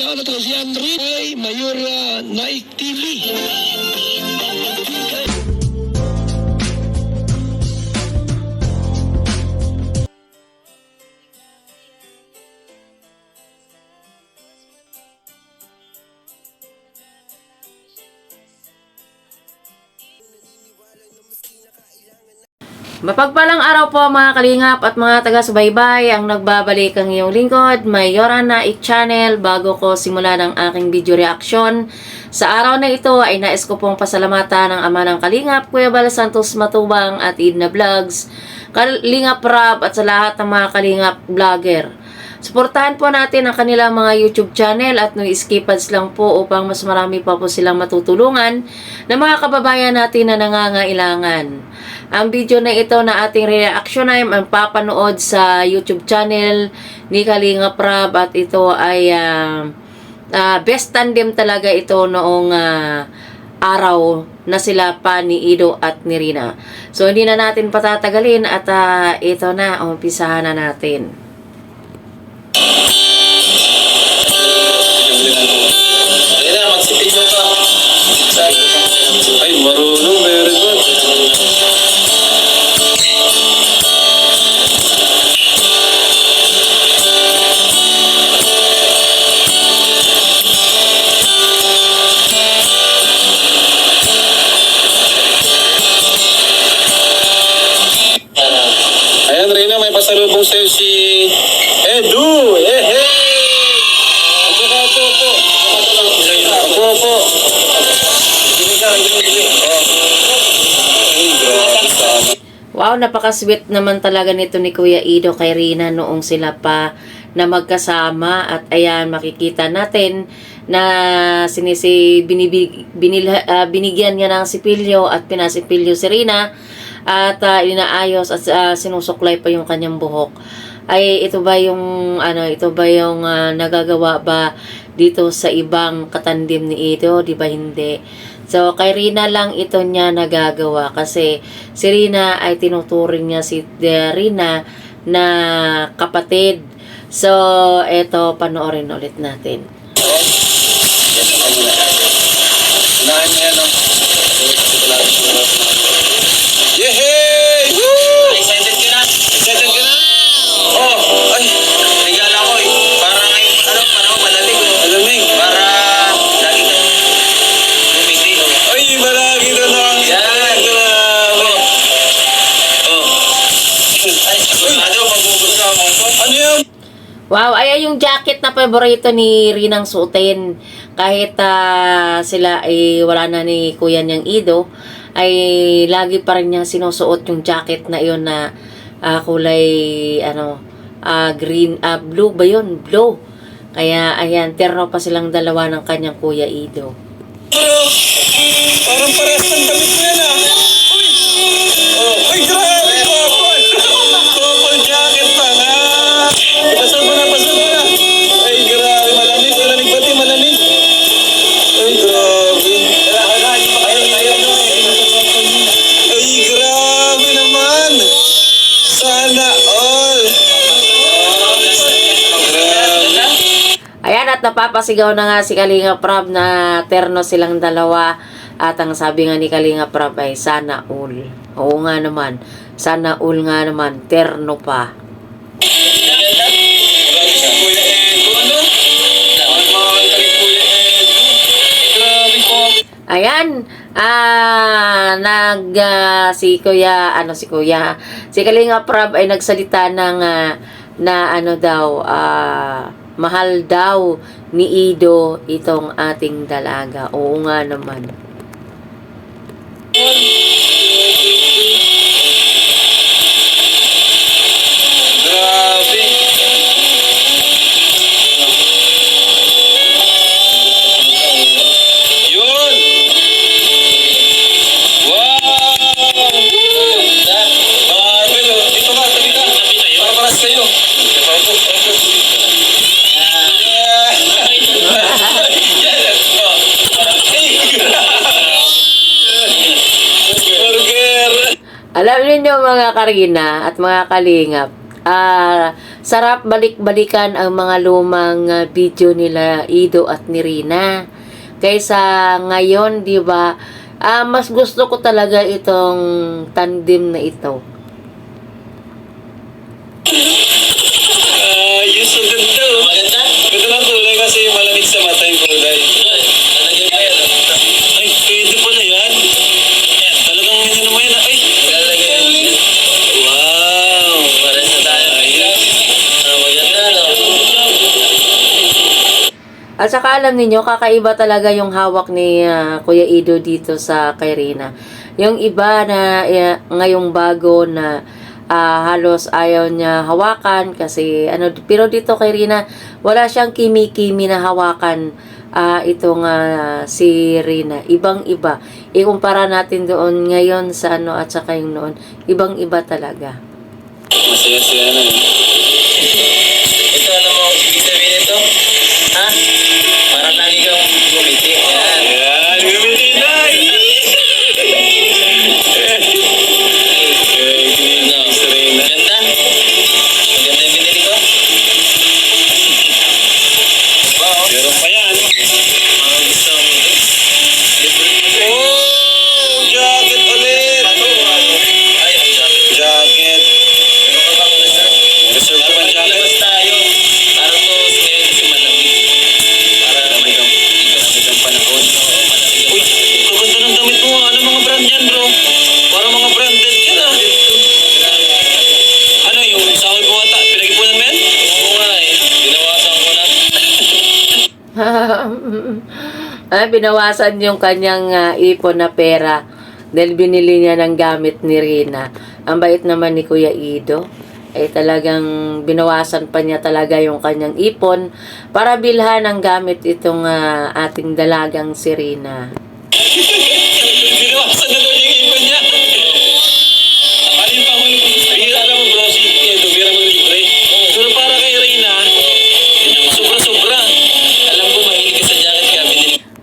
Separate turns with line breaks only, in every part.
Siya na to si Andre ay Mayura Naik TV.
Mapagpalang araw po mga kalingap at mga taga-subaybay ang nagbabalik ang iyong lingkod, may Yorana Channel bago ko simula ng aking video reaction. Sa araw na ito ay nais ko pong pasalamatan ng ama ng kalingap, Kuya Bala Santos Matubang at Idna Vlogs, Kalingap Rab at sa lahat ng mga kalingap vlogger. Suportahan po natin ang kanilang mga YouTube channel at no skipads lang po upang mas marami pa po silang matutulungan na mga kababayan natin na nangangailangan. Ang video na ito na ating reaction ay ang papanood sa YouTube channel ni Kalinga Prab at ito ay ah, ah, best tandem talaga ito noong ah, araw na sila pa ni Ido at ni Rina. So hindi na natin patatagalin at ah, ito na, umpisahan na natin.
Pasalubong sa'yo si Edu. Eh, hey! Opo opo, opo. Opo, opo.
Wow, napaka-sweet naman talaga nito ni Kuya Ido kay Rina noong sila pa na magkasama at ayan makikita natin na sinisi binibig, ah, binigyan niya ng sipilyo at pinasipilyo si Rina at ah, inaayos at ah, sinusuklay pa yung kanyang buhok. Ay ito ba yung ano ito ba yung ah, nagagawa ba dito sa ibang katandim ni Ido, di ba hindi? So, kay Rina lang ito niya nagagawa kasi si Rina ay tinuturing niya si eh, Rina na kapatid. So, eto, panoorin ulit natin.
Unahin mo yan, oh. Yehey! Woo! Excited ka na? Excited ka na? Oh,
Wow, ay yung jacket na paborito ni Rinang suotin. Kahit ah, sila ay wala na ni Kuya niyang Ido, ay lagi pa rin niyang sinusuot yung jacket na iyon na ah, kulay ano ah, green, ah, blue ba yun? Blue. Kaya ayan, terno pa silang dalawa ng kanyang Kuya Ido.
Parang parehas ng damit mo
at napapasigaw na nga si Kalinga Prab na terno silang dalawa. At ang sabi nga ni Kalinga Prab ay sana all. Oo nga naman. Sana all nga naman. Terno pa. Ayan, ah, nag, ah, si Kuya, ano si Kuya, si Kalinga Prab ay nagsalita ng, ah, na ano daw, ah, mahal daw ni Ido itong ating dalaga. Oo nga naman. Mga Karina at mga Kalingap, ah, sarap balik-balikan ang mga lumang ah, video nila Ido at ni Rina. Kaysa ngayon, di ba, ah, mas gusto ko talaga itong tandem na ito.
Ayos, ganda. oh.
Maganda?
Ganda ng kulay kasi malamig sa mata yung kulay.
At saka alam niyo kakaiba talaga yung hawak ni ah, Kuya Ido dito sa kay Rina. Yung iba na eh, ngayong bago na ah, halos ayaw niya hawakan kasi ano pero dito kay Rina wala siyang kimi-kimi na hawakan ah, itong ah, si Rina. Ibang-iba. Ikumpara natin doon ngayon sa ano at saka yung noon. Ibang-iba talaga.
Masaya-saya na.
Ito, ano mo Para lagi kang gumiti. Yan.
Ayan, gumiti na.
Ay, binawasan
yung kanyang ah, ipon na pera dahil binili niya ng gamit ni Rina. Ang bait naman ni Kuya Ido ay talagang binawasan pa niya talaga yung kanyang ipon para bilhan ng gamit itong ah, ating dalagang si Rina.
Binawasan na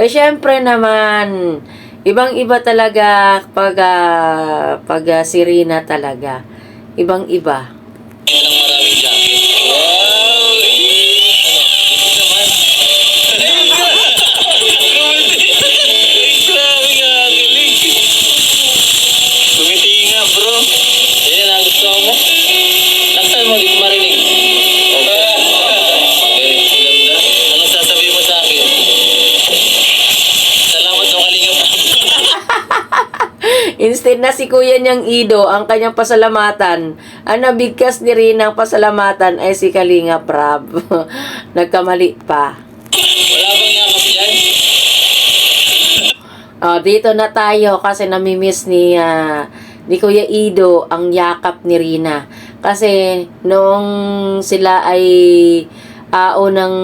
Ba, syempre naman, ibang-iba talaga pag, ah, pag ah, si Rina talaga. Ibang-iba. Instead na si Kuya niyang Ido ang kanyang pasalamatan, ang nabigkas ni Rina ang pasalamatan ay si Kalinga Prab. Nagkamali pa.
Wala bang yakap dyan?
Oh, dito na tayo kasi namimiss ni ah, ni Kuya Ido ang yakap ni Rina. Kasi noong sila ay ah, unang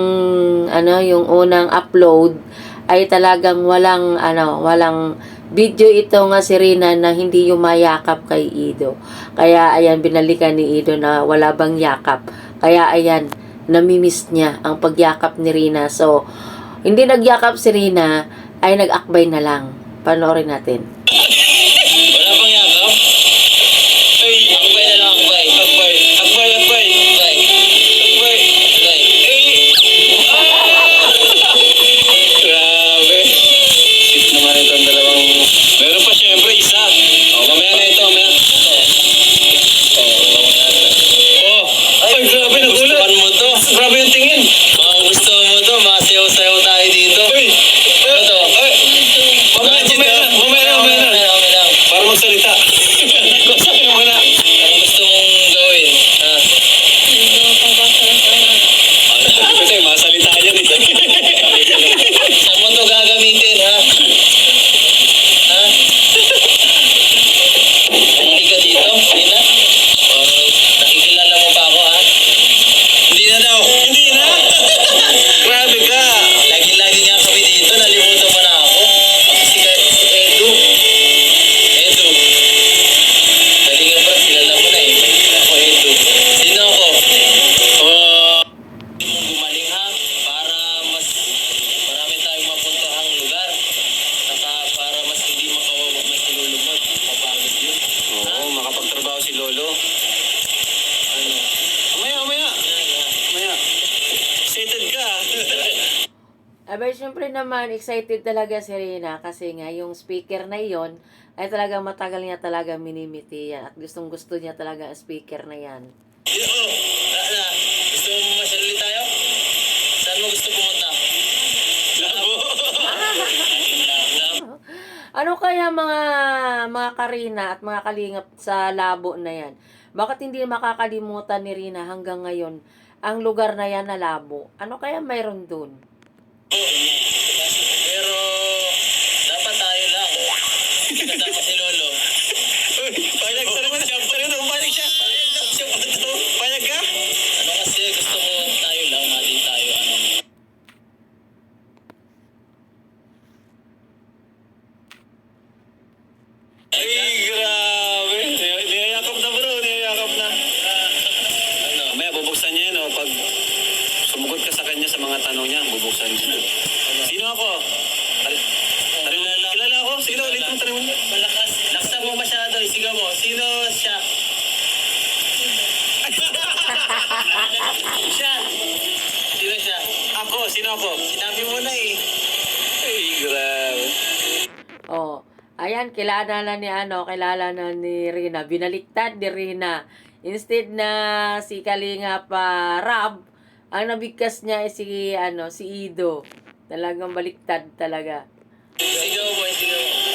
ano yung unang upload ay talagang walang ano, walang video ito nga si Rina na hindi yumayakap kay Ido. Kaya ayan binalikan ni Ido na wala bang yakap. Kaya ayan namimiss niya ang pagyakap ni Rina. So hindi nagyakap si Rina ay nag-akbay na lang. Panoorin natin.
Naman,
excited talaga si Rina kasi nga yung speaker na yon ay talagang matagal niya talaga minimiti yan at gustong gusto niya talaga ang speaker na yan.
Yo, na, gusto mo masyali tayo? Saan mo gusto pumunta? Labo.
Ano kaya mga mga Karina at mga kalingap sa labo na yan? Bakit hindi makakalimutan ni Rina hanggang ngayon ang lugar na yan na labo? Ano kaya mayroon dun?
Pero, siya.
Sino
siya?
Ako, sino ako?
Sinabi mo na eh.
Ay, grabe.
Oh, ayan, kilala na ni ano, kilala na ni Rina. Binaliktad ni Rina. Instead na si Kalinga pa Rab, ang nabigkas niya ay si, ano, si Ido. Talagang baliktad talaga.
Sigaw mo, sigaw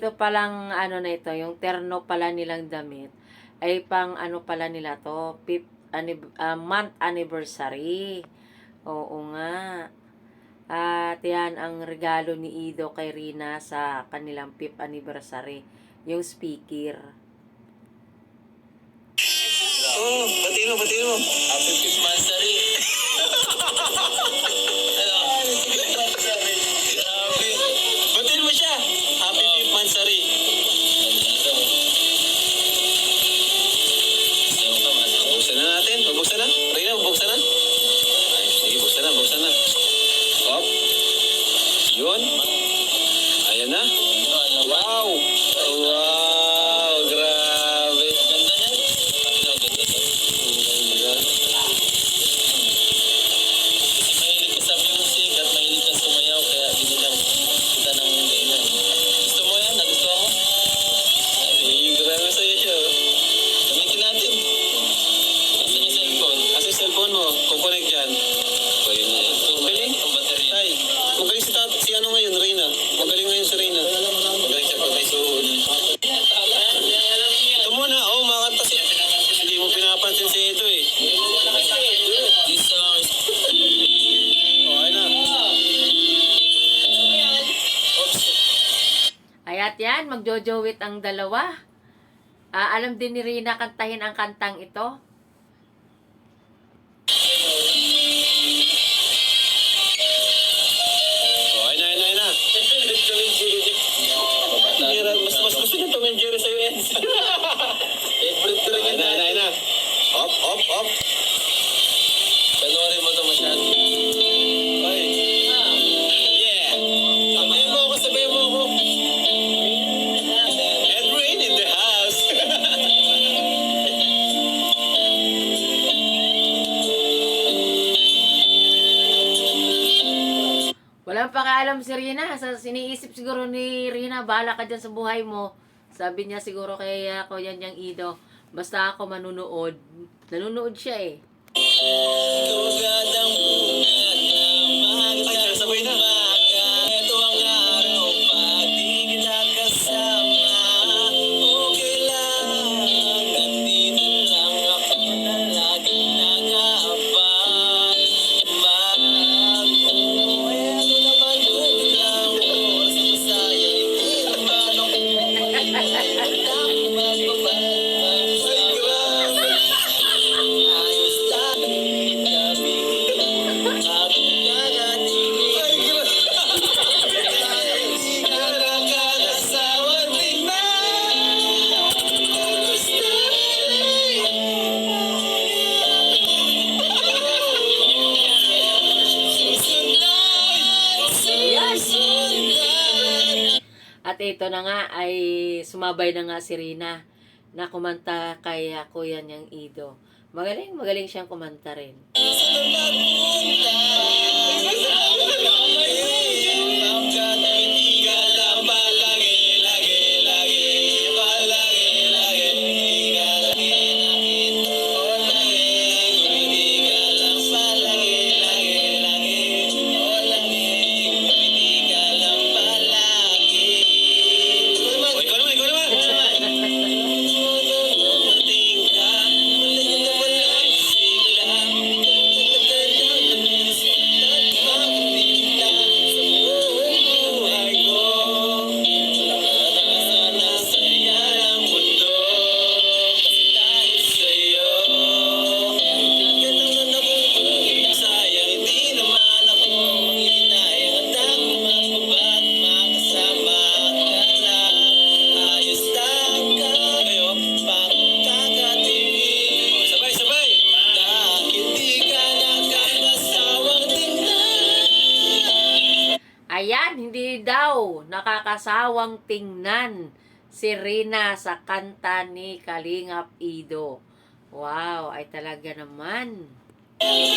ito
palang ano na ito, yung terno pala nilang damit, ay pang ano pala nila to, pip, anib, uh, ah, month anniversary. Oo nga. At yan ang regalo ni Ido kay Rina sa kanilang 5th anniversary. Yung speaker.
Oh, batiin mo.
Happy 5th
Ayat yan, magjojowit ang dalawa. Ah, alam din ni Rina kantahin ang kantang ito. Pakialam si Rina. Sa siniisip siguro ni Rina, bahala ka dyan sa buhay mo. Sabi niya siguro kay ako yan yung Ido. Basta ako manunood. Nanunood siya eh.
Ikaw
At ito na nga ay sumabay na nga si Rina na kumanta kay Kuya niyang Ido. Magaling, magaling siyang kumanta rin.
O,
nakakasawang tingnan
si Rina sa kanta ni Kalingap Ido. Wow, ay talaga naman.
Ano